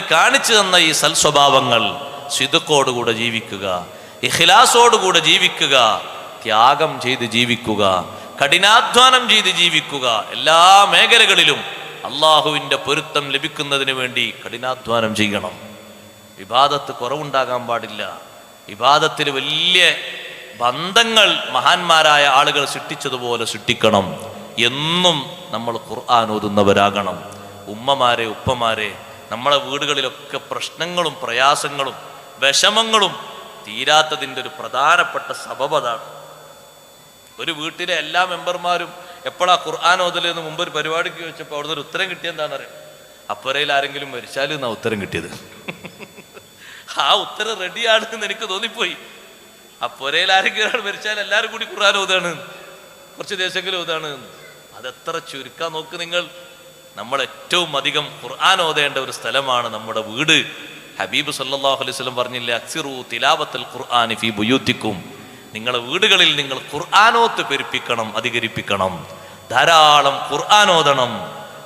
കാണിച്ചു തന്ന ഈ സൽസ്വഭാവങ്ങൾ സിതുക്കോടുകൂടെ ജീവിക്കുക ഇഖിലാസോടുകൂടെ ജീവിക്കുക ത്യാഗം ചെയ്ത് ജീവിക്കുക കഠിനാധ്വാനം ചെയ്ത് ജീവിക്കുക എല്ലാ മേഖലകളിലും അള്ളാഹുവിന്റെ പൊരുത്തം ലഭിക്കുന്നതിന് വേണ്ടി കഠിനാധ്വാനം ചെയ്യണം. വിവാദത്ത് കുറവുണ്ടാകാൻ പാടില്ല. വിവാദത്തിൽ വലിയ ബന്ധങ്ങൾ മഹാന്മാരായ ആളുകൾ സൃഷ്ടിച്ചതുപോലെ സൃഷ്ടിക്കണം. എന്നും നമ്മൾ ഖുർആൻ ഓതുന്നവരാകണം. ഉമ്മമാരെ ഉപ്പമാരെ നമ്മളെ വീടുകളിലൊക്കെ പ്രശ്നങ്ങളും പ്രയാസങ്ങളും വിഷമങ്ങളും തീരാത്തതിന്റെ ഒരു പ്രധാനപ്പെട്ട സബബ് അതാണ്. ഒരു വീട്ടിലെ എല്ലാ മെമ്പർമാരും എപ്പോഴാ ഖുർആൻ ഓതലെന്ന് മുമ്പ് ഒരു പരിപാടിക്ക് വെച്ചപ്പോൾ അവിടുന്ന് ഒരു ഉത്തരം കിട്ടിയെന്താണെന്നറിയാം അപ്പുറയിൽ ആരെങ്കിലും മരിച്ചാലും എന്നാ ഉത്തരം കിട്ടിയത്? ആ ഉത്തരം റെഡിയാണെന്ന് എനിക്ക് തോന്നിപ്പോയി. അപ്പുരയിൽ ആരെങ്കിലും മരിച്ചാൽ എല്ലാവരും കൂടി ഖുർആൻ ഓതാണ്. കുറച്ച് ദിവസമെങ്കിലും ഓതാണ്. അതെത്ര ചുരുക്കാൻ നോക്ക് നിങ്ങൾ. നമ്മൾ ഏറ്റവും അധികം ഖുർആൻ ഓതേണ്ട ഒരു സ്ഥലമാണ് നമ്മുടെ വീട്. ഹബീബ് സല്ലാഹു അലൈഹി വസല്ലം പറഞ്ഞില്ലേ അക്സിറു തിലാവത്തൽ ഖുർആൻ ഫി ബുയൂത്തിക്കും. നിങ്ങളുടെ വീടുകളിൽ നിങ്ങൾ ഖുർആാനോത്ത് പെരുപ്പിക്കണം അധികരിപ്പിക്കണം. ധാരാളം ഖുർആാനോദണം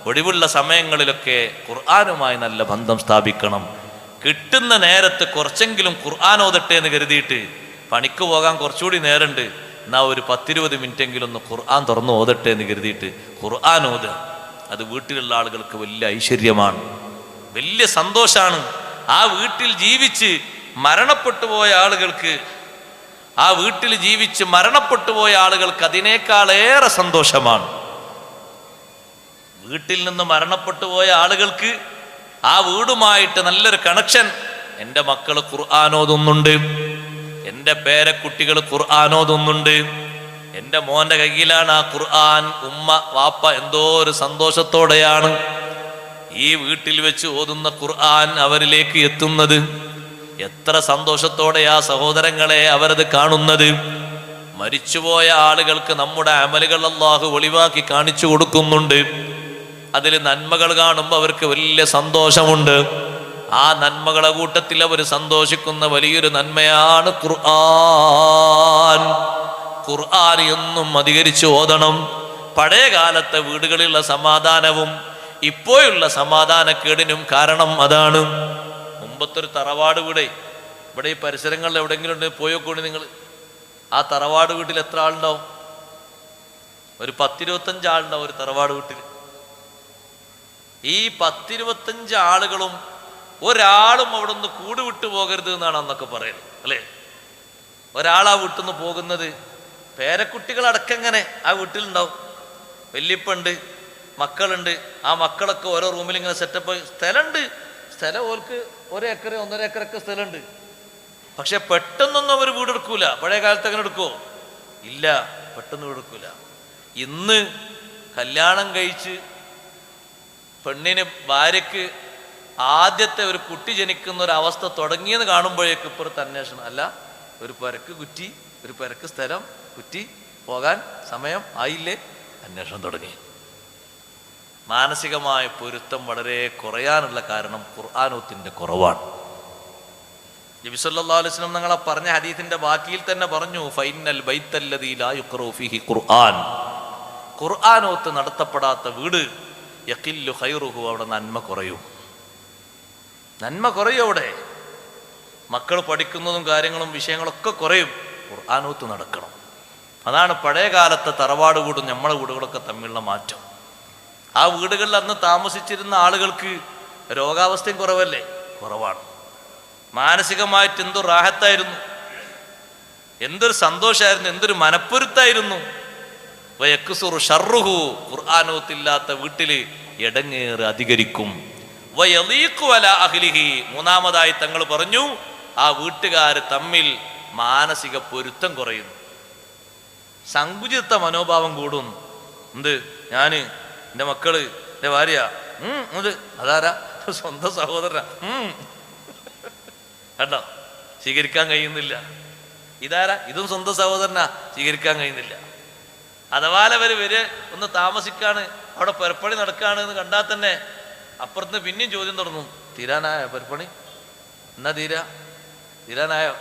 ഒഴിവുള്ള സമയങ്ങളിലൊക്കെ ഖുർആാനുമായി നല്ല ബന്ധം സ്ഥാപിക്കണം. കിട്ടുന്ന നേരത്ത് കുറച്ചെങ്കിലും ഖുർആാനോദട്ടെ എന്ന് കരുതിയിട്ട് പണിക്ക് പോകാൻ കുറച്ചുകൂടി നേരമുണ്ട് എന്നാ ഒരു പത്തിരുപത് മിനിറ്റെങ്കിലും ഒന്ന് ഖുർആൻ തുറന്ന് ഓതട്ടെ എന്ന് കരുതിയിട്ട് ഖുർആൻ ഓത് അത് വീട്ടിലുള്ള ആളുകൾക്ക് വലിയ ഐശ്വര്യമാണ്. വലിയ സന്തോഷമാണ് ആ വീട്ടിൽ ജീവിച്ച് മരണപ്പെട്ടു പോയ ആളുകൾക്ക് ആ വീട്ടിൽ ജീവിച്ച് മരണപ്പെട്ടു പോയ ആളുകൾക്ക് അതിനേക്കാളേറെ സന്തോഷമാണ്. വീട്ടിൽ നിന്ന് മരണപ്പെട്ടു പോയ ആളുകൾക്ക് ആ വീടുമായിട്ട് നല്ലൊരു കണക്ഷൻ എന്റെ മക്കൾ ഖുർആാനോതൊന്നുണ്ട്. എന്റെ പേരക്കുട്ടികൾ ഖുർആാനോതൊന്നുണ്ട്. എന്റെ മോന്റെ കയ്യിലാണ് ആ ഖുർആൻ ഉമ്മ വാപ്പ എന്തോ ഒരു സന്തോഷത്തോടെയാണ് ഈ വീട്ടിൽ വെച്ച് ഓതുന്ന ഖുർആൻ അവരിലേക്ക് എത്തുന്നത്. എത്ര സന്തോഷത്തോടെ ആ സഹോദരങ്ങളെ അവരത് കാണുന്നത്. മരിച്ചുപോയ ആളുകൾക്ക് നമ്മുടെ അമലുകൾ അള്ളാഹു ഒളിവാക്കി കാണിച്ചു കൊടുക്കുന്നുണ്ട്. അതിൽ നന്മകൾ കാണുമ്പോൾ അവർക്ക് വലിയ സന്തോഷമുണ്ട്. ആ നന്മകളെ കൂട്ടത്തിൽ അവർ സന്തോഷിക്കുന്ന വലിയൊരു നന്മയാണ് ഖുർആൻ. ഖുർആൻ എന്നും അധികരിച്ച് ഓതണം. പഴയ കാലത്തെ വീടുകളിലുള്ള സമാധാനവും ഇപ്പോഴുള്ള സമാധാനക്കേടിനും കാരണം അതാണ്. മുമ്പത്തൊരു തറവാട് വീടേ ഇവിടെ ഈ പരിസരങ്ങളിൽ എവിടെയെങ്കിലും ഉണ്ട് പോയോക്കൂടി നിങ്ങൾ. ആ തറവാട് വീട്ടിൽ എത്ര ആളുണ്ടാവും? ഒരു പത്തിരുപത്തഞ്ച് ആളുണ്ടാവും ഒരു തറവാട് വീട്ടിൽ. ഈ പത്തിരുപത്തഞ്ച് ആളുകളും ഒരാളും അവിടെ നിന്ന് കൂടുവിട്ടു പോകരുത് എന്നാണ് അന്നൊക്കെ പറയുന്നത് അല്ലേ? ഒരാളാ വിട്ടുനിന്ന് പോകുന്നത് പേരക്കുട്ടികളടക്കം ഇങ്ങനെ ആ വീട്ടിലുണ്ടാവും. വല്യപ്പുണ്ട് മക്കളുണ്ട്. ആ മക്കളൊക്കെ ഓരോ റൂമിൽ ഇങ്ങനെ സെറ്റപ്പ് സ്ഥലമുണ്ട് സ്ഥലം ഓർക്ക് ഒരു ഏക്കർ ഒന്നര ഏക്കറൊക്കെ സ്ഥലമുണ്ട് പക്ഷെ പെട്ടെന്നൊന്നും അവർ വീടെടുക്കൂല. പഴയ കാലത്ത് അങ്ങനെ എടുക്കുമോ ഇല്ല പെട്ടെന്ന് വീടെടുക്കൂല. ഇന്ന് കല്യാണം കഴിച്ച് പെണ്ണിന് ഭാര്യക്ക് ആദ്യത്തെ ഒരു കുട്ടി ജനിക്കുന്ന ഒരു അവസ്ഥ തുടങ്ങിയെന്ന് കാണുമ്പോഴേക്ക് ഇപ്പുറത്ത് അന്വേഷണം. അല്ല ഒരു പെരക്ക് കുറ്റി ഒരു പെരക്ക് സ്ഥലം കുറ്റി പോകാൻ സമയം ആയില്ലേ? അന്വേഷണം തുടങ്ങി. മാനസികമായ പൊരുത്തം വളരെ കുറയാനുള്ള കാരണം ഖുർആാനോത്തിന്റെ കുറവാണ്. നബി സല്ലല്ലാഹു അലൈഹി വസല്ലം ഞങ്ങളെ പറഞ്ഞ ഹദീസിന്റെ ബാക്കിയിൽ തന്നെ പറഞ്ഞു ഫൈനൽ ഖുർആൻ. ഖുർആനോത്ത് നടത്തപ്പെടാത്ത വീട് യഖില്ലു ഖൈറുഹു അവിടെ നന്മ കുറയും. നന്മ കുറയും അവിടെ. മക്കൾ പഠിക്കുന്നതും കാര്യങ്ങളും വിഷയങ്ങളൊക്കെ കുറയും. ഖുർആാനോത്ത് നടക്കണം. അതാണ് പഴയ കാലത്തെ തറവാട് കൂടും നമ്മളെ വീടുകളൊക്കെ തമ്മിലുള്ള മാറ്റം. ആ വീടുകളിൽ അന്ന് താമസിച്ചിരുന്ന ആളുകൾക്ക് രോഗാവസ്ഥയും കുറവല്ലേ? കുറവാണ്. മാനസികമായിട്ട് എന്തൊരു റാഹത്തായിരുന്നു? എന്തൊരു സന്തോഷമായിരുന്നു എന്തൊരു മനപ്പൊരുത്തായിരുന്നു? വയക്കുസുറു ഷർറുഹു ഖുർആാനോത്തില്ലാത്ത വീട്ടിൽ എടങ്ങേറ് അധികരിക്കും. അഹ്ലിഹി മൂന്നാമതായി തങ്ങൾ പറഞ്ഞു ആ വീട്ടുകാർ തമ്മിൽ മാനസിക പൊരുത്തം കുറയുന്നു. സങ്കുചിത മനോഭാവം കൂടും. എന്ത്? ഞാൻ എന്റെ മക്കൾ എന്റെ ഭാര്യ. ഇത് അതാരാ? സ്വന്തം സഹോദര കണ്ടോ? സ്വീകരിക്കാൻ കഴിയുന്നില്ല. ഇതാരാ? ഇതും സ്വന്തം സഹോദരനാ. സ്വീകരിക്കാൻ കഴിയുന്നില്ല. അഥവാ അവർ വരെ ഒന്ന് താമസിക്കാണ്. അവിടെ പെരപ്പണി നടക്കുകയാണ് എന്ന് കണ്ടാൽ തന്നെ അപ്പുറത്ത് പിന്നെയും ചോദ്യം തുടങ്ങും. തീരാനായോ പെരപ്പണി? എന്നാ തീരാ? തീരാനായോ?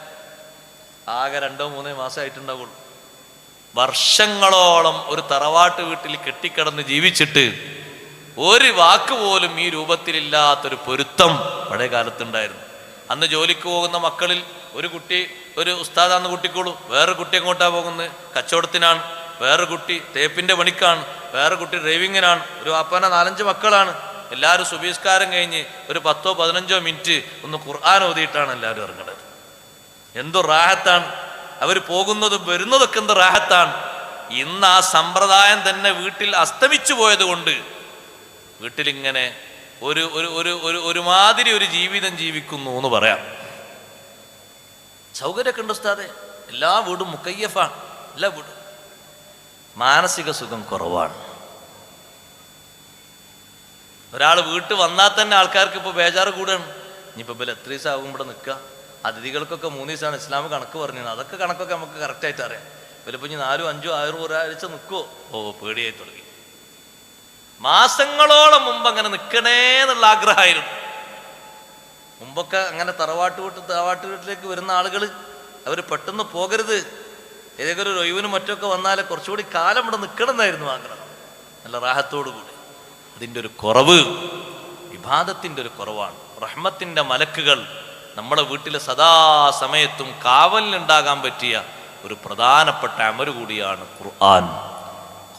ആകെ രണ്ടോ മൂന്നോ മാസമായിട്ടുണ്ടാവുള്ളൂ. വർഷങ്ങളോളം ഒരു തറവാട്ട് വീട്ടിൽ കെട്ടിക്കിടന്ന് ജീവിച്ചിട്ട് ഒരു വാക്ക് പോലും ഈ രൂപത്തിലില്ലാത്തൊരു പൊരുത്തം പഴയ കാലത്തുണ്ടായിരുന്നു. അന്ന് ജോലിക്ക് പോകുന്ന മക്കളിൽ ഒരു കുട്ടി ഒരു ഉസ്താദാന്ന് കുട്ടിക്കോളൂ. വേറെ കുട്ടി എങ്ങോട്ടാ പോകുന്നത്? കച്ചവടത്തിനാണ്. വേറെ കുട്ടി തേപ്പിന്റെ പണിക്കാണ്. വേറെ കുട്ടി ഡ്രൈവിങ്ങിനാണ്. ഒരു വാപ്പാന നാലഞ്ച് മക്കളാണ്. എല്ലാവരും സുബീസ്കാരം കഴിഞ്ഞ് ഒരു പത്തോ പതിനഞ്ചോ മിനിറ്റ് ഒന്ന് ഖുർആൻ ഓതിയിട്ടാണ് എല്ലാവരും ഇറങ്ങുന്നത് എന്തു റാഹത്താണ്. അവർ പോകുന്നതും വരുന്നതൊക്കെ എന്ത് റാഹത്താണ്? ഇന്ന് ആ സമ്പ്രദായം തന്നെ വീട്ടിൽ അസ്തമിച്ചു പോയത് കൊണ്ട് വീട്ടിലിങ്ങനെ ഒരു ഒരു ഒരു ഒരു ഒരുമാതിരി ഒരു ജീവിതം ജീവിക്കുന്നു എന്ന് പറയാം. സൗകര്യമൊക്കെ ഉണ്ട് ഉസ്താദെ. എല്ലാ വീടും മുക്കയ്യഫാണ്. എല്ലാ വീടും. മാനസിക സുഖം കുറവാണ്. ഒരാൾ വീട്ടിൽ വന്നാൽ തന്നെ ആൾക്കാർക്ക് ഇപ്പോൾ ബേജാറ് കൂടുകയാണ്. ഇനിയിപ്പോൾ ഇപ്പം എത്ര ഇവിടെ നിൽക്കുക? അതിഥികൾക്കൊക്കെ മൂന്ന് ദിവസമാണ് ഇസ്ലാം കണക്ക് പറഞ്ഞത് അതൊക്കെ കണക്കൊക്കെ നമുക്ക് കറക്റ്റായിട്ട് അറിയാം. ഇവരിപ്പോൾ ഇനി നാലും അഞ്ചോ ആയിരം ഒരാഴ്ച നിൽക്കുമോ ഓ പേടിയായി തുടങ്ങി. മാസങ്ങളോളം മുമ്പ് അങ്ങനെ നിൽക്കണേ എന്നുള്ള ആഗ്രഹമായിരുന്നു. മുമ്പൊക്കെ അങ്ങനെ തറവാട്ട് വീട്ട് തറവാട്ട് വീട്ടിലേക്ക് വരുന്ന ആളുകൾ അവർ പെട്ടെന്ന് പോകരുത്. ഏതെങ്കിലും ഒരു ഒഴിവിനും മറ്റൊക്കെ വന്നാൽ കുറച്ചുകൂടി കാലം ഇവിടെ നിൽക്കണമെന്നായിരുന്നു ആഗ്രഹം. നല്ല റാഹത്തോടുകൂടി അതിന്റെ ഒരു കുറവ് വിഭാദത്തിന്റെ ഒരു കുറവാണ്. റഹ്മത്തിന്റെ മലക്കുകൾ നമ്മുടെ വീട്ടിലെ സദാസമയത്തും കാവലിനുണ്ടാകാൻ പറ്റിയ ഒരു പ്രധാനപ്പെട്ട അമര് കൂടിയാണ് ഖുർആൻ.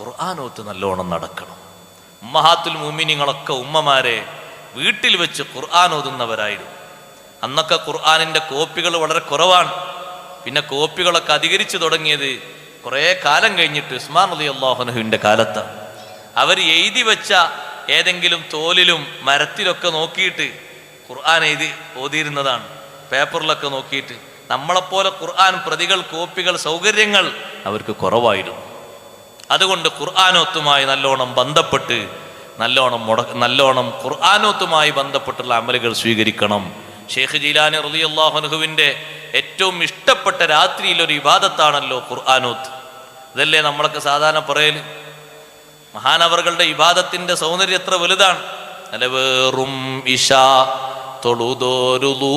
ഖുർആാനോത്ത് നല്ലോണം നടക്കണം. ഉമ്മഹാത്തുൽ മുമിനിങ്ങളൊക്കെ ഉമ്മമാരെ വീട്ടിൽ വെച്ച് ഖുർആൻ ഓതുന്നവരായിരുന്നു. അന്നൊക്കെ ഖുർആാനിന്റെ കോപ്പികൾ വളരെ കുറവാണ്. പിന്നെ കോപ്പികളൊക്കെ അധികരിച്ചു തുടങ്ങിയത് കുറേ കാലം കഴിഞ്ഞിട്ട് ഉസ്മാൻ അലി അള്ളാഹുനഹുവിന്റെ കാലത്ത്. അവർ എഴുതി വെച്ച ഏതെങ്കിലും തോലിലും മരത്തിലൊക്കെ നോക്കിയിട്ട് ഖുർആൻ എഴുതി ഓതിയിരുന്നതാണ്. പേപ്പറിലൊക്കെ നോക്കിയിട്ട് നമ്മളെപ്പോലെ ഖുർആൻ പ്രതികൾ കോപ്പികൾ സൗകര്യങ്ങൾ അവർക്ക് കുറവായിരുന്നു. അതുകൊണ്ട് ഖുർആാനോത്തുമായി നല്ലോണം ബന്ധപ്പെട്ട് നല്ലോണം മുട നല്ലോണം ഖുർആാനോത്തുമായി ബന്ധപ്പെട്ടുള്ള അമലുകൾ സ്വീകരിക്കണം. ഷെയ്ഖ് ജീലാനി റലി അള്ളാഹുനുഹുവിന്റെ ഏറ്റവും ഇഷ്ടപ്പെട്ട രാത്രിയിലൊരു ഇബാദത്താണല്ലോ ഖുർആാനോത്ത്. ഇതല്ലേ നമ്മളൊക്കെ സാധാരണ പറയൽ മഹാനവറുകളുടെ ഇബാദത്തിന്റെ സൗന്ദര്യം എത്ര വലുതാണ്. അല്ല വേറും ഇഷ തൊഴുതോരുളൂ